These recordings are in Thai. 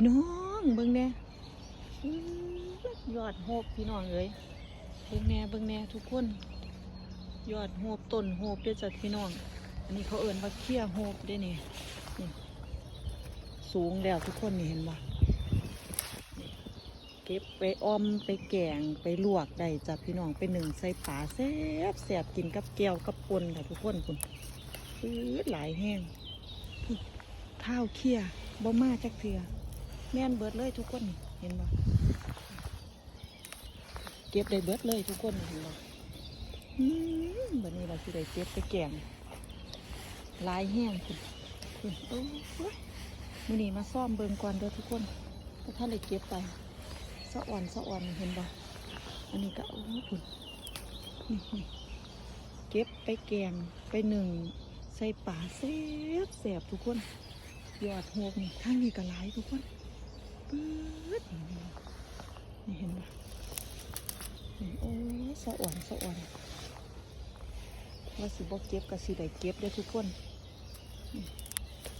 พี่น้องเบิ่งแน่ยอดโหบพี่น้องเอ้ยเบิ่งแน่เบิ่งแน่ทุกคน ยอดโหบต้นโหบเด้อจ้ะพี่น้อง อันนี้เขาเอิ่นว่าเขี้ยโหบเด้นี่นี่สูงแล้วทุกคนนี่เห็นบ่เก็บไปอมไปแกงไปลวกได้จ้ะพี่น้องไปหนึ่งใส่ปลาแซ่บแซ่บกินกับแก้วกับปนค่ะทุกคนคุณปื๊ดหลายแห้งข้าวเขี้ยบ่มาจักเถือ แม่นเบิดเลยทุกคนเห็นบ่เก็บได้เบิดเลยทุกคนเห็นบ่อืมบัดนี้เราสิได้เก็บไปแกงลายแห้งคุณคุณโอ้ยมือนี้มาซ่อมเบิ่งก่อนเด้อทุกคนถ้าท่านได้เก็บไปสะอ่อนสะอ่อนเห็นบ่อันนี้ก็โอ้คุณเก็บไปแกงไปหนึ่งใส่ป่าแซ่บแซ่บทุกคน ยอดโหกนี่ข้างนี้ก็หลายทุกคน ปื๊ดนี่เห็นไหมนี่โอ้ยสะอ่อนสะอ่อนว่าสิบอกเก็บกับสิได้เก็บได้ทุกคนนี่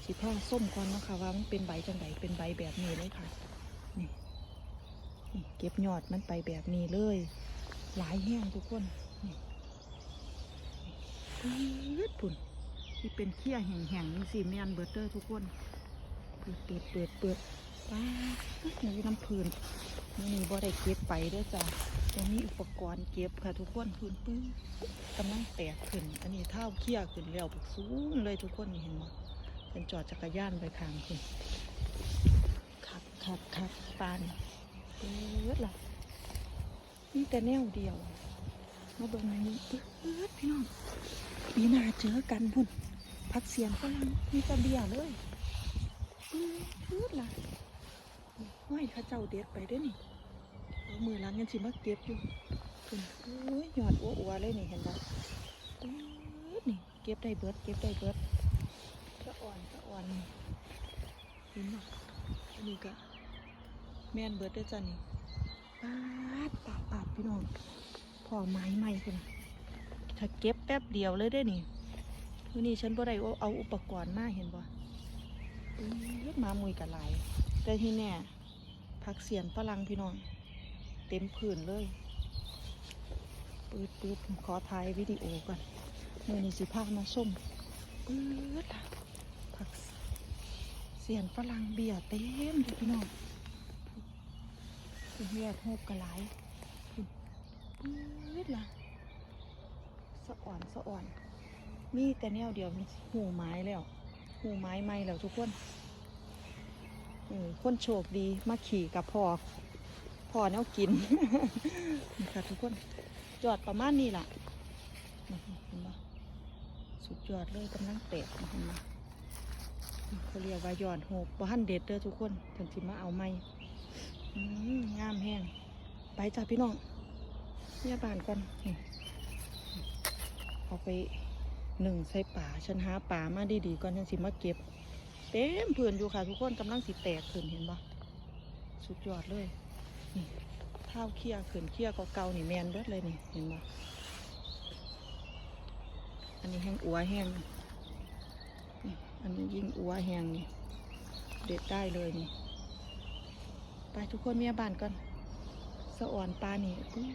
สิผ้าส้มก่อนนะคะว่ามันเป็นใบจังไดเป็นใบแบบนี้เลยค่ะนี่นี่เก็บยอดมันไปแบบนี้เลย หลายแห้งทุกคนนี่ปื๊ดปุ่นที่เป็นเขี้ยแห่งๆนี่สิแมนเบิดเดอร์ทุกคน เปิดเปิดเปิดป้าหนูน้ำพื้นนี่บ่ได้เก็บไปด้อจ้ะจะมีอุปกรณ์เก็บค่ะทุกคนพื้นปื้นกำลังแตกขึ้น อันนี้เท้าเขี้ยขึ้นแล้วบักสูงเลยทุกคนเห็นไหมเป็นจอดจักรยานไปข้างขึ้นขับขับขับปานเปิดละนี่แต่แนวเดียวมาเบิ่งในนี้เปิดพี่น้องปีหน้าเจอกันพุ่นพักเสียงฝรั่งมีตะเบียเลย ปืดปืดล่ะห้อยข้าเจ้าเด็ดไปเด้วยนี่เอามือล้างยังสิมาเก็บอยู่พุ่นโอ้ยหยอดอ้วๆเลยนี่เห็นปะปืดนี่เก็บได้เบิดเก็บได้เบิดสะอ่อนสะอ่อนนี่เห็นปะอันนี้ก็แม่นเบิดได้อจ้ะนี่ปาดปาดปาดพี่น้องพอไม้ใหม่พุ่นน่ะถ้าเก็บแป๊บเดียวเลยได้นี่วันนี้ฉันบ่ได้เอาเอาอุปกรณ์มาเห็นบ่อื้ อมามุยกับหลายแต่ที่แน่ผักเสียนฝรั่งพี่น้อง เต็มผืนเลยปืดปืดขอถ่ายวิดีโอก่อนมือนี้สิพามาส้มปืดอะผักเสียนฝรั่งเบียเต็มเลยพี่น้องเบียโฮบกระหลายปืดล่ะสะอ่อนสะอ่อน มีแต่แนวเดียวนี่หูไม้แล้ว หูไม้ไม่แล้วทุกคนเออคนโชคดีมาขี่กับพ่อพ่อแนวกินนี่ค่ะทุกคนจอดประมาณนี้ล่ะเห็นปะสุดยอดเลยกำลังแตกเห็นปะเขาเรียกว่ายอดโหบบ้านเด็ดเด้อทุกคนถึงที่มาเอาไม้อืมงามแห้งไปจ้าพี่น้องเนี่ยบานก่อนเอาไป หนึ่งใส่ป่าฉันหาป่ามาดีๆก่อนฉันสิมาเก็บ เต็มพื้นอยู่ค่ะทุกคนกำลังสิแตกขึ้นเห็นปะสุดยอดเลยนี่เท้าเคี้ยขึ้นเคี้ยเก่าๆนี่แมนเบิดเลยนี่เห็นปะอันนี้แห้งอัวแห้งนี่อันนี้ยิ่งอัวแห้งนี่เด็ดได้เลยนี่ไปทุกคนเมียบ้านก่อนสะอ่อนปลานี่อุ๊ย